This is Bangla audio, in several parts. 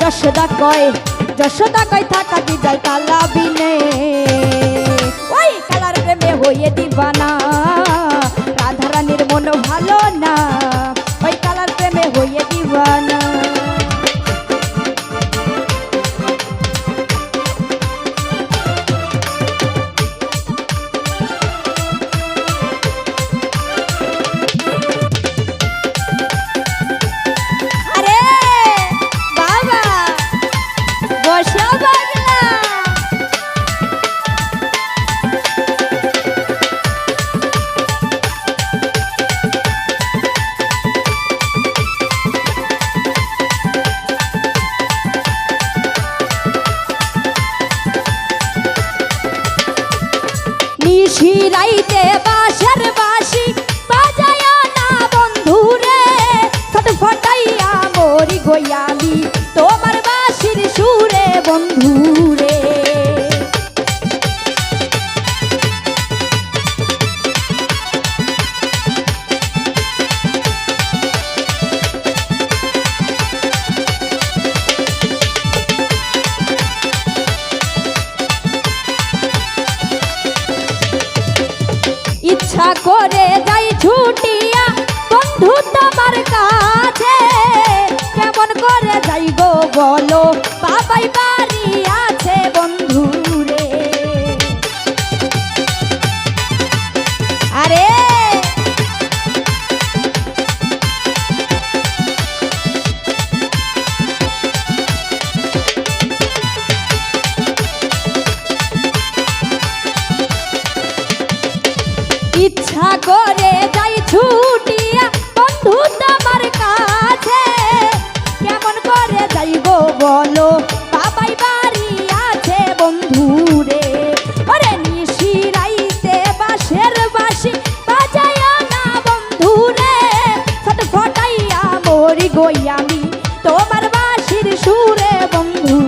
যশোদা কয় যশোদা কয় থাকা কি যায় তালা বিনে বাঁশের বাঁশি বাজায়া না বন্ধুরে ছটফটাইয়া মরি গয়ালি তোমার বাঁশির সুরে বন্ধুরে করে যাই ছুটিয়া বন্ধু তোমার কাছে। কেমন করে যাই গো বলো? বাবাই বাড়ি বলো, বাবাই বাড়ি আছে বন্ধুরে। ওরে নিশিরাইতে বাসের বাসি বাজায়া না বন্ধুরে। রে ছটফটাইয়া মরি গই আমি, তোমার বাসির সুরে বন্ধু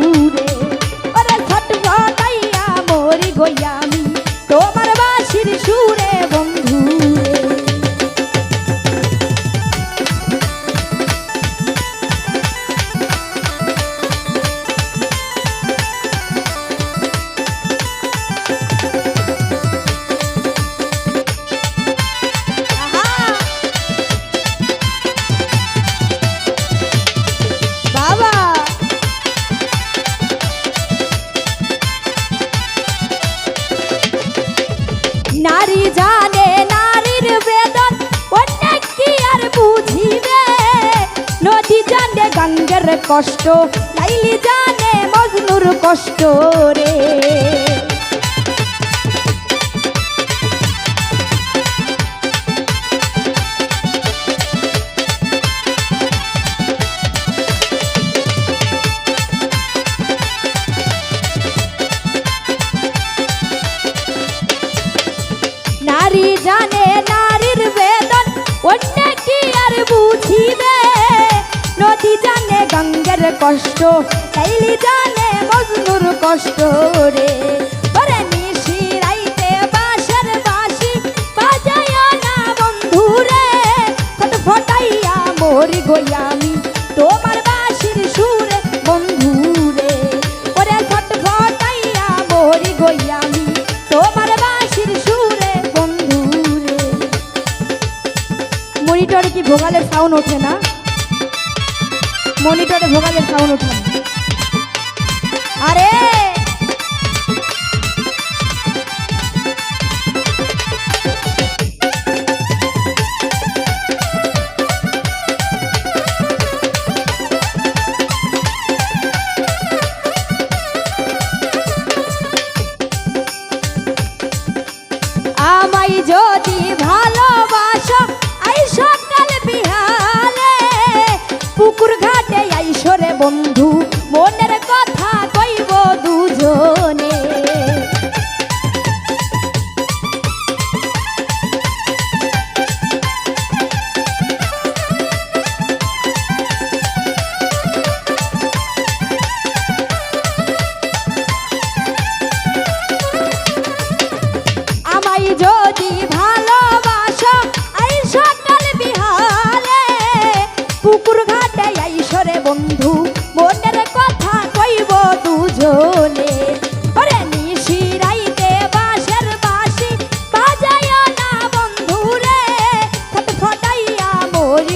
জানে গঙ্গের কষ্ট লাইলি জানে মজনুর কষ্ট রে। নারী জানে নারীর বেদন, অন্য কি আর বুঝিবে? জানে গঙ্গের কষ্ট, তাইলি জানে মজনুর কষ্ট রে। বন্ধু রে। ফটাইয়া রে। ওরে ফটাইয়া তোমার বাঁশির সুরে বন্ধু রে। কি ভোগালের সাউন্ড ওঠে না? মনিটরে ভোগালের সাউন্ড উঠান আরে বন্ধু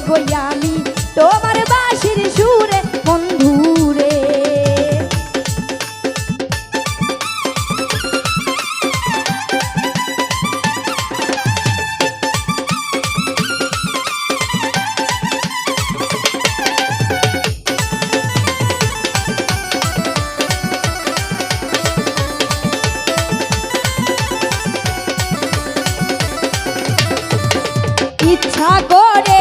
মরি গইয়ামি তোমার বাঁশির সুরে বন্ধু রে। ইচ্ছা করে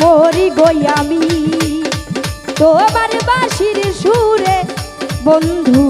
মরি গইয়ামি তোমার বাঁশির সুরে বন্ধু